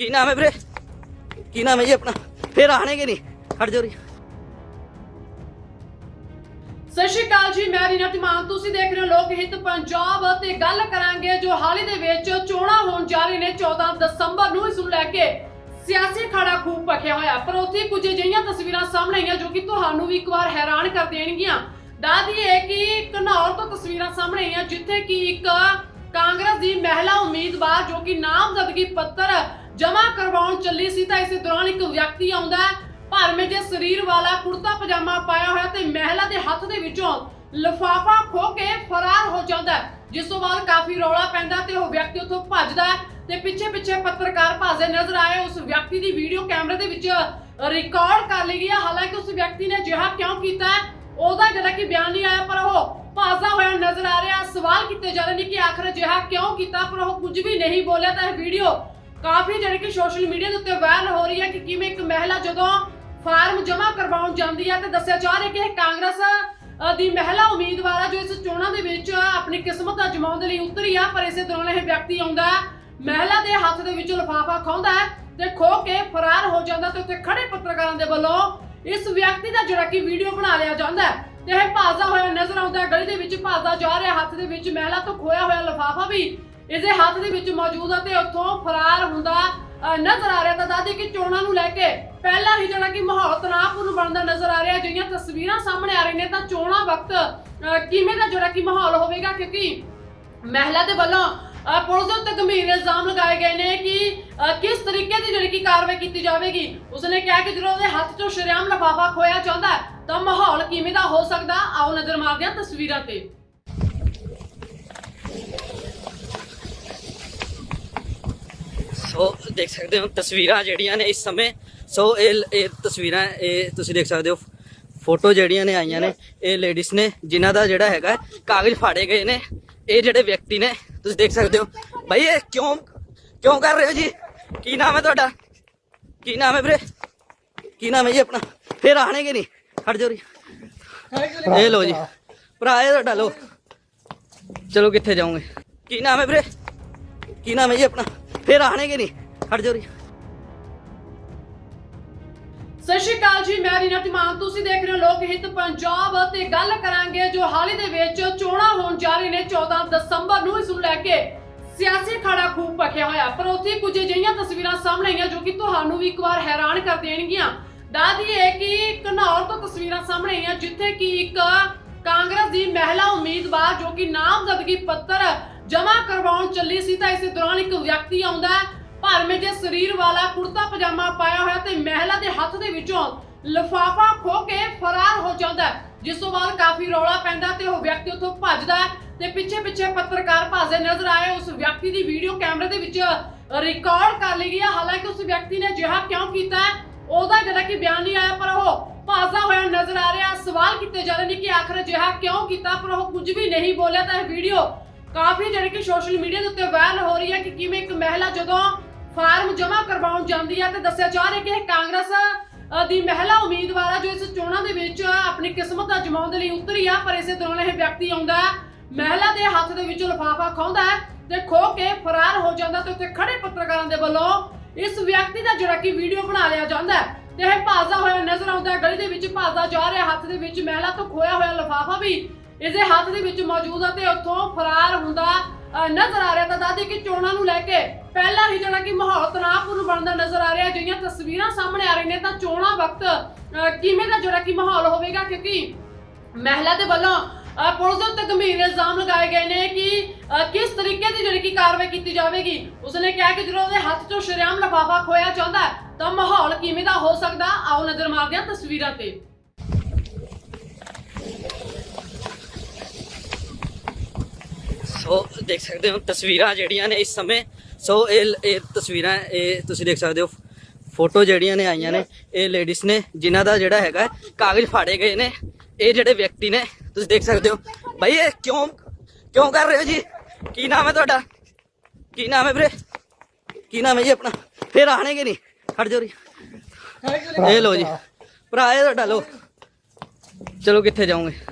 ਕੀ ਨਾਮ ਹੈ ਵੀਰੇ? ਕੀ ਨਾਮ ਹੈ ਜੀ ਆਪਣਾ? ਫਿਰ ਆਣਗੇ ਨਹੀਂ? ਹਟ ਜਾਓ ਜੀ। ਸਤਿ ਸ਼੍ਰੀ ਅਕਾਲ ਜੀ, ਮੈਂ ਰੀਨਾ ਤਿਮਾਨ ਤੁਸੀਂ ਦੇਖ ਰਹੇ ਹੋ ਲੋਕ ਹਿੱਤ ਪੰਜਾਬ ਤੇ ਗੱਲ ਕਰਾਂਗੇ ਜੋ ਹਾਲ ਹੀ ਦੇ ਵਿੱਚ ਚੋਣਾਂ ਹੋਣ ਜਾ ਰਹੀ ਨੇ 14 ਦਸੰਬਰ ਨੂੰ। ਇਸ ਨੂੰ ਲੈ ਕੇ ਸਿਆਸੀ ਖੜਾ ਖੂਬ ਪਖਿਆ ਹੋਇਆ। ਪਰ ਉੱਥੇ ਕੁਝ ਅਜਿਹੀਆਂ ਤਸਵੀਰਾਂ ਸਾਹਮਣੇ ਆਈਆਂ ਜੋ ਕਿ ਤੁਹਾਨੂੰ ਵੀ ਇੱਕ ਵਾਰ ਹੈਰਾਨ ਕਰ ਦੇਣਗੀਆਂ। ਦਾਦੀ ਹੈ ਕਿ ਘਨੌਰ ਤੋਂ ਤਸਵੀਰਾਂ ਸਾਹਮਣੇ ਆਈਆਂ, ਜਿੱਥੇ ਕਿ ਇੱਕ ਕਾਂਗਰਸ ਦੀ ਮਹਿਲਾ ਉਮੀਦਵਾਰ ਜੋ ਕਿ ਨਾਮਜ਼ਦਗੀ ਪੱਤਰ ਜਮਾ ਕਰਵਾਉਣ ਚੱਲੀ ਸੀ ਤਾਂ ਇਸੇ ਦੌਰਾਨ ਇੱਕ ਵਿਅਕਤੀ ਆਉਂਦਾ ਭਰਮੇ ਜੇ ਸਰੀਰ ਵਾਲਾ ਕੁੜਤਾ ਪਜਾਮਾ ਪਾਇਆ ਹੋਇਆ ਤੇ ਮਹਿਲਾ ਦੇ ਹੱਥ ਦੇ ਵਿੱਚੋਂ ਲਫਾਫਾ ਖੋ ਕੇ ਫਰਾਰ ਹੋ ਜਾਂਦਾ ਜਿਸ ਤੋਂ ਬਾਅਦ ਕਾਫੀ ਰੌਲਾ ਪੈਂਦਾ ਤੇ ਉਹ ਵਿਅਕਤੀ ਉੱਥੋਂ ਭੱਜਦਾ ਤੇ ਪਿੱਛੇ ਪਿੱਛੇ ਪੱਤਰਕਾਰ ਭਾਜਦੇ ਨਜ਼ਰ ਆਏ। ਉਸ ਵਿਅਕਤੀ ਦੀ ਵੀਡੀਓ ਕੈਮਰੇ ਦੇ ਵਿੱਚ ਰਿਕਾਰਡ ਕਰ ਲਈ ਗਈ ਹੈ। ਹਾਲਾਂਕਿ ਉਸ ਵਿਅਕਤੀ ਨੇ ਜਿਹਾ ਕਿਉਂ ਕੀਤਾ ਉਹਦਾ ਜਿਹੜਾ ਕਿ ਬਿਆਨ ਨਹੀਂ ਆਇਆ, ਪਰ ਉਹ ਭਾਜਦਾ ਹੋਇਆ ਨਜ਼ਰ ਆ ਰਿਹਾ। ਸਵਾਲ ਕੀਤੇ ਜਾ ਰਹੇ ਨੇ ਕਿ ਆਖਰ ਅਜਿਹਾ ਕਿਉਂ ਕੀਤਾ, ਪਰ ਉਹ ਕੁਝ ਵੀ ਨਹੀਂ ਬੋਲਿਆ। ਤਾਂ ਇਹ ਵੀਡੀਓ ਕਾਫੀ ਜਿਹੜੀ ਕਿ ਸੋਸ਼ਲ ਮੀਡੀਆ ਦੇ ਉੱਤੇ ਵਾਇਰਲ ਹੋ ਰਹੀ ਹੈ ਕਿ ਕਿਵੇਂ ਇੱਕ ਮਹਿਲਾ ਜਦੋਂ ਫਾਰਮ ਜਮ੍ਹਾਂ ਕਰਵਾਉਣ ਜਾਂਦੀ ਹੈ ਤੇ ਦੱਸਿਆ ਜਾ ਰਿਹਾ ਕਿ ਇਹ ਕਾਂਗਰਸ ਦੀ ਮਹਿਲਾ ਉਮੀਦਵਾਰ ਆ ਜੋ ਇਸ ਚੋਣਾਂ ਦੇ ਵਿੱਚ ਆਪਣੀ ਕਿਸਮਤ ਅਜਮਾਉਣ ਦੇ ਲਈ ਉਤਰੀ ਆ, ਪਰ ਇਸੇ ਦੌਰਾਨ ਇਹ ਵਿਅਕਤੀ ਆਉਂਦਾ ਮਹਿਲਾ ਦੇ ਹੱਥ ਦੇ ਵਿੱਚੋਂ ਲਿਫਾਫਾ ਖੋਹਦਾ ਹੈ ਤੇ ਖੋ ਕੇ ਫਰਾਰ ਹੋ ਜਾਂਦਾ ਤੇ ਉੱਥੇ ਖੜੇ ਪੱਤਰਕਾਰਾਂ ਦੇ ਵੱਲੋਂ ਇਸ ਵਿਅਕਤੀ ਦਾ ਜਿਹੜਾ ਕਿ ਵੀਡੀਓ ਬਣਾ ਲਿਆ ਜਾਂਦਾ ਹੈ ਤੇ ਇਹ ਭਾਜਦਾ ਹੋਇਆ ਨਜ਼ਰ ਆਉਂਦਾ ਗਲੀ ਦੇ ਵਿੱਚ ਭਾਜਦਾ ਜਾ ਰਿਹਾ, ਹੱਥ ਦੇ ਵਿੱਚ ਮਹਿਲਾ ਤੋਂ ਖੋਇਆ ਹੋਇਆ ਲਿਫਾਫਾ ਵੀ ਇਸਦੇ ਹੱਥ ਦੇ ਵਿੱਚ ਮੌਜੂਦ ਹੈ ਉੱਥੋਂ ਫਰਾਰ ਹੁੰਦਾ ਨਜ਼ਰ ਆ ਰਿਹਾ ਤਾਂ ਦਾਦੀ ਕਿ ਚੋਣਾਂ ਨੂੰ ਲੈ ਕੇ ਪਹਿਲਾਂ ਹੀ ਜਿਹੜਾ ਕਿ ਮਾਹੌਲ ਤਣਾਅਪੂਰਨ ਬਣਦਾ ਨਜ਼ਰ ਆ ਰਿਹਾ ਜਿਹੜੀਆਂ ਤਸਵੀਰਾਂ ਸਾਹਮਣੇ ਆ ਰਹੀਆਂ ਨੇ ਤਾਂ ਚੋਣਾਂ ਵਕਤ ਕਿਵੇਂ ਦਾ ਜਿਹੜਾ ਕਿ ਮਾਹੌਲ ਹੋਵੇਗਾ? ਕਿਉਂਕਿ ਮਹਿਲਾ ਦੇ ਵੱਲੋਂ ਪੁਲਿਸ ਦੇ ਉੱਤੇ ਗੰਭੀਰ ਇਲਜ਼ਾਮ ਲਗਾਏ ਗਏ ਨੇ ਕਿ ਕਿਸ ਤਰੀਕੇ ਦੀ ਜਿਹੜੀ ਕਿ ਕਾਰਵਾਈ ਕੀਤੀ ਜਾਵੇਗੀ? ਉਸਨੇ ਕਿਹਾ ਕਿ ਜਦੋਂ ਉਹਦੇ ਹੱਥ 'ਚੋਂ ਸ਼ਰੇਆਮ ਲਿਫਾਫਾ ਖੋਇਆ ਜਾਂਦਾ ਹੈ, ਤਾਂ ਮਾਹੌਲ ਕਿਵੇਂ ਦਾ ਹੋ ਸਕਦਾ? ਆਓ ਨਜ਼ਰ ਮਾਰਦੇ ਹਾਂ ਤਸਵੀਰਾਂ ਤੇ। ਸੋ ਦੇਖ ਸਕਦੇ ਹੋ ਤਸਵੀਰਾਂ ਜਿਹੜੀਆਂ ਨੇ ਇਸ ਸਮੇਂ। ਸੋ ਇਹ ਇਹ ਤਸਵੀਰਾਂ, ਇਹ ਤੁਸੀਂ ਦੇਖ ਸਕਦੇ ਹੋ, ਫੋਟੋ ਜਿਹੜੀਆਂ ਨੇ ਆਈਆਂ ਨੇ, ਇਹ ਲੇਡੀਜ਼ ਨੇ, ਜਿਨ੍ਹਾਂ ਦਾ ਜਿਹੜਾ ਹੈਗਾ, ਕਾਗਜ਼ ਫਾੜੇ ਗਏ ਨੇ। ਇਹ ਜਿਹੜੇ ਵਿਅਕਤੀ ਨੇ, ਤੁਸੀਂ ਦੇਖ ਸਕਦੇ ਹੋ। ਭਾਈ ਇਹ ਕਿਉਂ ਕਿਉਂ ਕਰ ਰਹੇ ਹੋ ਜੀ? ਕੀ ਨਾਮ ਹੈ ਤੁਹਾਡਾ? ਕੀ ਨਾਮ ਹੈ ਵੀਰੇ? ਕੀ ਨਾਮ ਹੈ ਜੀ ਆਪਣਾ? ਫਿਰ ਆਣੇਗੇ ਨਹੀਂ? ਹਟ ਜਾਓ ਜੀ। ਇਹ ਲੋ ਜੀ। ਭਰਾ ਇਹ ਤੁਹਾਡਾ ਲੋ ਚਲੋ ਕਿੱਥੇ ਜਾਓਗੇ? ਕੀ ਨਾਮ ਹੈ ਵੀਰੇ? ਕੀ ਨਾਮ ਹੈ ਜੀ ਆਪਣਾ? ਫਿਰ ਆਣਗੇ ਨਹੀਂ। ਹਟ ਜਾਓ ਜੀ ਸਤਿ ਸ਼੍ਰੀ ਅਕਾਲ ਜੀ, ਮੈਂ ਰੀਨਾ ਤਿਮਾਨ ਤੁਸੀਂ ਦੇਖ ਰਹੇ ਹੋ ਲੋਕ ਹਿੱਤ ਪੰਜਾਬ ਤੇ ਗੱਲ ਕਰਾਂਗੇ ਜੋ ਹਾਲ ਹੀ ਦੇ ਵਿੱਚ ਚੋਣਾਂ ਹੋਣ ਜਾ ਰਹੀ ਨੇ 14 ਦਸੰਬਰ ਨੂੰ। ਇਸ ਨੂੰ ਲੈ ਕੇ ਸਿਆਸੀ ਖੜਾ ਖੂਬ ਪਖਿਆ ਹੋਇਆ। ਪਰ ਉੱਥੇ ਕੁਝ ਅਜਿਹੀਆਂ ਤਸਵੀਰਾਂ ਸਾਹਮਣੇ ਆਈਆਂ ਜੋ ਕਿ ਤੁਹਾਨੂੰ ਵੀ ਇੱਕ ਵਾਰ ਹੈਰਾਨ ਕਰ ਦੇਣਗੀਆਂ। ਦਾਦੀ ਹੈ ਕਿ ਘਨੌਰ ਤੋਂ ਤਸਵੀਰਾਂ ਸਾਹਮਣੇ ਆਈਆਂ, ਜਿੱਥੇ ਕਿ ਇੱਕ ਕਾਂਗਰਸ ਦੀ ਮਹਿਲਾ ਉਮੀਦਵਾਰ ਜੋ ਕਿ ਨਾਮਜ਼ਦਗੀ ਪੱਤਰ ਜਮ੍ਹਾਂ ਕਰਵਾਉਣ ਚੱਲੀ ਸੀ ਤਾਂ ਇਸੇ ਦੌਰਾਨ ਇੱਕ ਵਿਅਕਤੀ ਆਉਂਦਾ ਭਰਮੇ ਜੇ ਸਰੀਰ ਵਾਲਾ ਕੁੜਤਾ ਪਜਾਮਾ ਪਾਇਆ ਹੋਇਆ ਤੇ ਮਹਿਲਾ ਦੇ ਹੱਥ ਦੇ ਵਿੱਚੋਂ ਲਫਾਫਾ ਖੋ ਕੇ ਫਰਾਰ ਹੋ ਜਾਂਦਾ ਜਿਸ ਤੋਂ ਬਾਅਦ ਕਾਫੀ ਰੌਲਾ ਪੈਂਦਾ ਤੇ ਉਹ ਵਿਅਕਤੀ ਉੱਥੋਂ ਭੱਜਦਾ ਤੇ ਪਿੱਛੇ ਪਿੱਛੇ ਪੱਤਰਕਾਰ ਭਾਜਦੇ ਨਜ਼ਰ ਆਏ। ਉਸ ਵਿਅਕਤੀ ਦੀ ਵੀਡੀਓ ਕੈਮਰੇ ਦੇ ਵਿੱਚ ਰਿਕਾਰਡ ਕਰ ਲਈ ਗਈ ਹੈ। ਹਾਲਾਂਕਿ ਉਸ ਵਿਅਕਤੀ ਨੇ ਅਜਿਹਾ ਕਿਉਂ ਕੀਤਾ ਉਹਦਾ ਜਿਹੜਾ ਕਿ ਬਿਆਨ ਨਹੀਂ ਆਇਆ, ਪਰ ਉਹ ਭਾਜਦਾ ਹੋਇਆ ਨਜ਼ਰ ਆ ਰਿਹਾ ਸਵਾਲ ਕੀਤੇ ਜਾ ਰਹੇ ਨੇ ਕਿ ਆਖਰ ਅਜਿਹਾ ਕਿਉਂ ਕੀਤਾ, ਪਰ ਉਹ ਕੁਝ ਵੀ ਨਹੀਂ ਬੋਲਿਆ ਤਾਂ ਇਹ ਵੀਡੀਓ ਕਾਫੀ ਜਿਹੜੀ ਕਿ ਸੋਸ਼ਲ ਮੀਡੀਆ ਦੇ ਉੱਤੇ ਵਾਇਰਲ ਹੋ ਰਹੀ ਹੈ ਕਿ ਕਿਵੇਂ ਇੱਕ ਮਹਿਲਾ ਜਦੋਂ ਫਾਰਮ ਜਮ੍ਹਾਂ ਕਰਵਾਉਣ ਜਾਂਦੀ ਹੈ ਤੇ ਦੱਸਿਆ ਜਾ ਰਿਹਾ ਕਿ ਇਹ ਕਾਂਗਰਸ ਦੀ ਮਹਿਲਾ ਉਮੀਦਵਾਰ ਆ ਜੋ ਇਸ ਚੋਣਾਂ ਦੇ ਵਿੱਚ ਆਪਣੀ ਕਿਸਮਤ ਅਜਮਾਉਣ ਦੇ ਲਈ ਉਤਰੀ ਆ, ਪਰ ਇਸੇ ਦੌਰਾਨ ਇਹ ਵਿਅਕਤੀ ਆਉਂਦਾ ਹੈ, ਮਹਿਲਾ ਦੇ ਹੱਥ ਦੇ ਵਿੱਚੋਂ ਲਿਫਾਫਾ ਖੋਹਦਾ ਹੈ ਤੇ ਖੋ ਕੇ ਫਰਾਰ ਹੋ ਜਾਂਦਾ ਤੇ ਉੱਥੇ ਖੜੇ ਪੱਤਰਕਾਰਾਂ ਦੇ ਵੱਲੋਂ ਇਸ ਵਿਅਕਤੀ ਦਾ ਜਿਹੜਾ ਕਿ ਵੀਡੀਓ ਬਣਾ ਲਿਆ ਜਾਂਦਾ ਹੈ ਤੇ ਇਹ ਭਾਜਦਾ ਹੋਇਆ ਨਜ਼ਰ ਆਉਂਦਾ ਗਲੀ ਦੇ ਵਿੱਚ ਭਾਜਦਾ ਜਾ ਰਿਹਾ, ਹੱਥ ਦੇ ਵਿੱਚ ਮਹਿਲਾ ਤੋਂ ਖੋਇਆ ਹੋਇਆ ਲਿਫਾਫਾ ਵੀ ਇਸਦੇ ਹੱਥ ਦੇ ਵਿੱਚ ਮੌਜੂਦ ਹੈ ਤੇ ਉੱਥੋਂ ਫਰਾਰ ਹੁੰਦਾ ਨਜ਼ਰ ਆ ਰਿਹਾ ਤਾਂ ਦਾਦੀ ਕਿ ਚੋਣਾਂ ਨੂੰ ਲੈ ਕੇ ਪਹਿਲਾਂ ਹੀ ਜਿਹੜਾ ਕਿ ਮਾਹੌਲ ਤਣਾਅਪੂਰਨ ਬਣਦਾ ਨਜ਼ਰ ਆ ਰਿਹਾ ਜਿਹੜੀਆਂ ਤਸਵੀਰਾਂ ਸਾਹਮਣੇ ਆ ਰਹੀਆਂ ਨੇ ਤਾਂ ਚੋਣਾਂ ਵਕਤ ਕਿਵੇਂ ਦਾ ਜਿਹੜਾ ਕਿ ਮਾਹੌਲ ਹੋਵੇਗਾ? ਕਿਉਂਕਿ ਮਹਿਲਾ ਦੇ ਵੱਲੋਂ ਪੁਲਿਸ ਦੇ ਉੱਤੇ ਗੰਭੀਰ ਇਲਜ਼ਾਮ ਲਗਾਏ ਗਏ ਨੇ ਕਿ ਕਿਸ ਤਰੀਕੇ ਦੀ ਜਿਹੜੀ ਕਿ ਕਾਰਵਾਈ ਕੀਤੀ ਜਾਵੇਗੀ? ਉਸਨੇ ਕਿਹਾ ਕਿ ਜਦੋਂ ਉਹਦੇ ਹੱਥ 'ਚੋਂ ਸ਼ਰੇਆਮ ਲਿਫਾਫਾ ਖੋਇਆ ਜਾਂਦਾ ਹੈ, ਤਾਂ ਮਾਹੌਲ ਕਿਵੇਂ ਦਾ ਹੋ ਸਕਦਾ? ਆਓ ਨਜ਼ਰ ਮਾਰਦੇ ਹਾਂ ਤਸਵੀਰਾਂ ਤੇ। ਸੋ ਦੇਖ ਸਕਦੇ ਹੋ ਤਸਵੀਰਾਂ ਜਿਹੜੀਆਂ ਨੇ ਇਸ ਸਮੇਂ। ਸੋ ਇਹ ਇਹ ਤਸਵੀਰਾਂ, ਇਹ ਤੁਸੀਂ ਦੇਖ ਸਕਦੇ ਹੋ ਫੋਟੋ ਜਿਹੜੀਆਂ ਨੇ ਆਈਆਂ ਨੇ। ਇਹ ਲੇਡੀਜ਼ ਨੇ, ਜਿਨ੍ਹਾਂ ਦਾ ਜਿਹੜਾ ਹੈਗਾ, ਕਾਗਜ਼ ਫਾੜੇ ਗਏ ਨੇ। ਇਹ ਜਿਹੜੇ ਵਿਅਕਤੀ ਨੇ, ਤੁਸੀਂ ਦੇਖ ਸਕਦੇ ਹੋ। ਭਾਈ ਇਹ ਕਿਉਂ ਕਿਉਂ ਕਰ ਰਹੇ ਹੋ ਜੀ? ਕੀ ਨਾਮ ਹੈ ਤੁਹਾਡਾ? ਕੀ ਨਾਮ ਹੈ ਵੀਰੇ? ਕੀ ਨਾਮ ਹੈ ਜੀ ਆਪਣਾ? ਫਿਰ ਆਣੇਗੇ ਨਹੀਂ? ਹਟ ਜਾਓ ਜੀ। ਇਹ ਲੋ ਜੀ। ਭਰਾ ਇਹ ਤੁਹਾਡਾ ਲੋ ਚਲੋ ਕਿੱਥੇ ਜਾਓਗੇ?